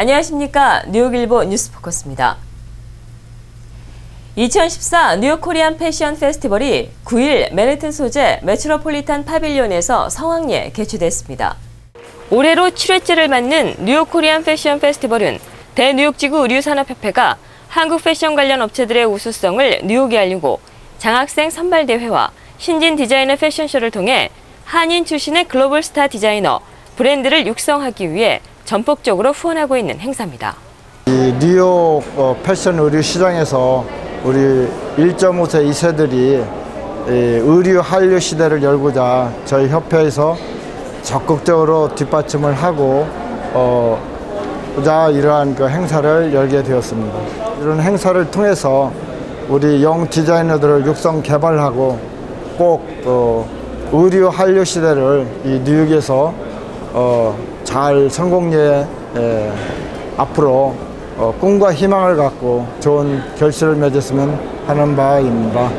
안녕하십니까. 뉴욕일보 뉴스포커스입니다. 2014 뉴욕 코리안 패션 페스티벌이 9일 맨해튼 소재 메트로폴리탄 파빌리온에서 성황리에 개최됐습니다. 올해로 7회째를 맞는 뉴욕 코리안 패션 페스티벌은 대뉴욕지구 의류산업협회가 한국 패션 관련 업체들의 우수성을 뉴욕에 알리고 장학생 선발대회와 신진 디자이너 패션쇼를 통해 한인 출신의 글로벌 스타 디자이너, 브랜드를 육성하기 위해 전폭적으로 후원하고 있는 행사입니다. 뉴욕 어, 패션 의류 시장에서 우리 1.5세 2세들이 의류 한류 시대를 열고자 저희 협회에서 적극적으로 뒷받침을 하고 어, 자 이러한 그 행사를 열게 되었습니다. 이런 행사를 통해서 우리 영 디자이너들을 육성 개발하고 꼭 어, 의류 한류 시대를 이 뉴욕에서 어, 잘 성공리에 에, 앞으로 어, 꿈과 희망을 갖고 좋은 결실을 맺었으면 하는 바입니다.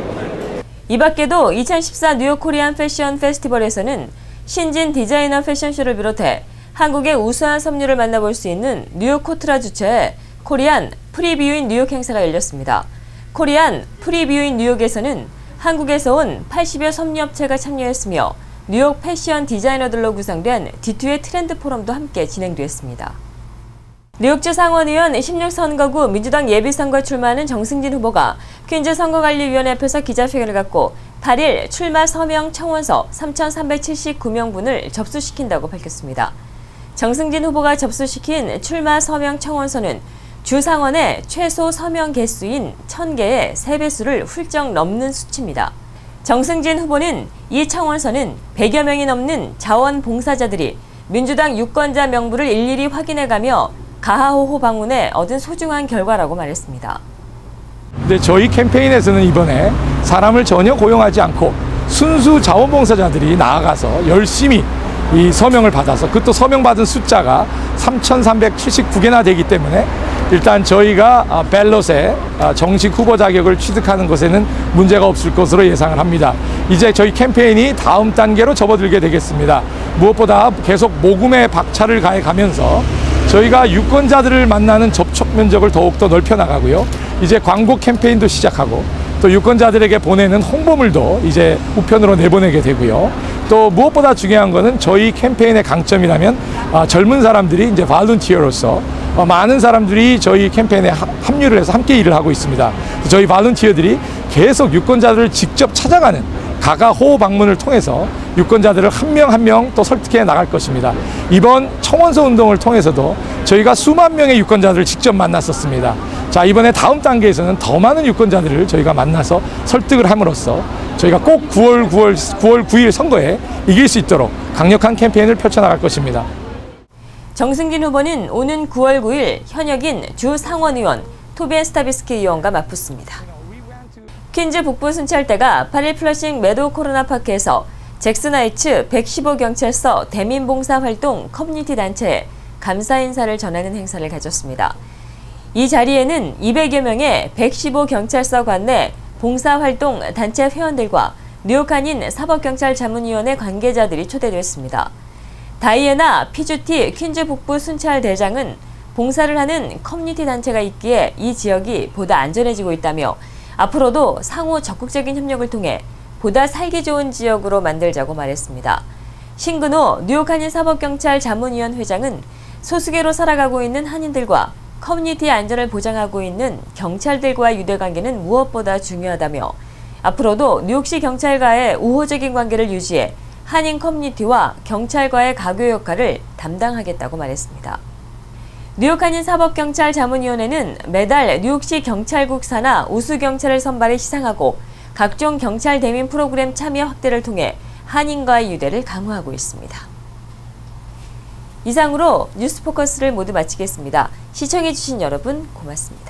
이 밖에도 2014 뉴욕 코리안 패션 페스티벌에서는 신진 디자이너 패션쇼를 비롯해 한국의 우수한 섬유를 만나볼 수 있는 뉴욕 코트라 주최의 코리안 프리뷰인 뉴욕 행사가 열렸습니다. 코리안 프리뷰인 뉴욕에서는 한국에서 온 80여 섬유업체가 참여했으며 뉴욕 패션 디자이너들로 구성된 D2의 트렌드 포럼도 함께 진행됐습니다. 뉴욕주 상원의원 16선거구 민주당 예비선거에 출마하는 정승진 후보가 퀸즈 선거관리위원회 앞에서 기자회견을 갖고 8일 출마 서명 청원서 3,379명분을 접수시킨다고 밝혔습니다. 정승진 후보가 접수시킨 출마 서명 청원서는 주 상원의 최소 서명 개수인 1,000개의 3배수를 훌쩍 넘는 수치입니다. 정승진 후보는 이 청원서는 100여 명이 넘는 자원봉사자들이 민주당 유권자 명부를 일일이 확인해가며 가하호호 방문에 얻은 소중한 결과라고 말했습니다. 네, 저희 캠페인에서는 이번에 사람을 전혀 고용하지 않고 순수 자원봉사자들이 나아가서 열심히 이 서명을 받아서 그것도 서명받은 숫자가 3,379개나 되기 때문에 일단 저희가 아, 벨롯에 아, 정식 후보 자격을 취득하는 것에는 문제가 없을 것으로 예상을 합니다. 이제 저희 캠페인이 다음 단계로 접어들게 되겠습니다. 무엇보다 계속 모금에 박차를 가해 가면서 저희가 유권자들을 만나는 접촉 면적을 더욱더 넓혀 나가고요. 이제 광고 캠페인도 시작하고 또 유권자들에게 보내는 홍보물도 이제 우편으로 내보내게 되고요. 또 무엇보다 중요한 것은 저희 캠페인의 강점이라면 아, 젊은 사람들이 이제 발룬티어로서 어, 많은 사람들이 저희 캠페인에 합류를 해서 함께 일을 하고 있습니다. 저희 발룬티어들이 계속 유권자들을 직접 찾아가는 가가 호호 방문을 통해서 유권자들을 한 명 한 명 또 설득해 나갈 것입니다. 이번 청원서 운동을 통해서도 저희가 수만 명의 유권자들을 직접 만났었습니다. 자, 이번에 다음 단계에서는 더 많은 유권자들을 저희가 만나서 설득을 함으로써 저희가 꼭 9월 9월 9월 9일 선거에 이길 수 있도록 강력한 캠페인을 펼쳐 나갈 것입니다. 정승진 후보는 오는 9월 9일 현역인 주 상원 의원 토비엔 스타비스키 의원과 맞붙습니다. 퀸즈 북부 순찰대가 8일 플러싱 매도 코로나 파크에서 잭슨 하이츠 115경찰서 대민봉사활동 커뮤니티 단체에 감사 인사를 전하는 행사를 가졌습니다. 이 자리에는 200여 명의 115경찰서 관내 봉사활동 단체 회원들과 뉴욕 한인 사법경찰 자문위원회 관계자들이 초대됐습니다. 다이애나 피주티 퀸즈 북부 순찰 대장은 봉사를 하는 커뮤니티 단체가 있기에 이 지역이 보다 안전해지고 있다며 앞으로도 상호 적극적인 협력을 통해 보다 살기 좋은 지역으로 만들자고 말했습니다. 신근호 뉴욕 한인 사법경찰 자문위원 회장은 소수계로 살아가고 있는 한인들과 커뮤니티 안전을 보장하고 있는 경찰들과의 유대관계는 무엇보다 중요하다며 앞으로도 뉴욕시 경찰과의 우호적인 관계를 유지해 한인 커뮤니티와 경찰과의 가교 역할을 담당하겠다고 말했습니다. 뉴욕 한인 사법경찰 자문위원회는 매달 뉴욕시 경찰국 산하 우수경찰을 선발해 시상하고 각종 경찰 대민 프로그램 참여 확대를 통해 한인과의 유대를 강화하고 있습니다. 이상으로 뉴스포커스를 모두 마치겠습니다. 시청해주신 여러분 고맙습니다.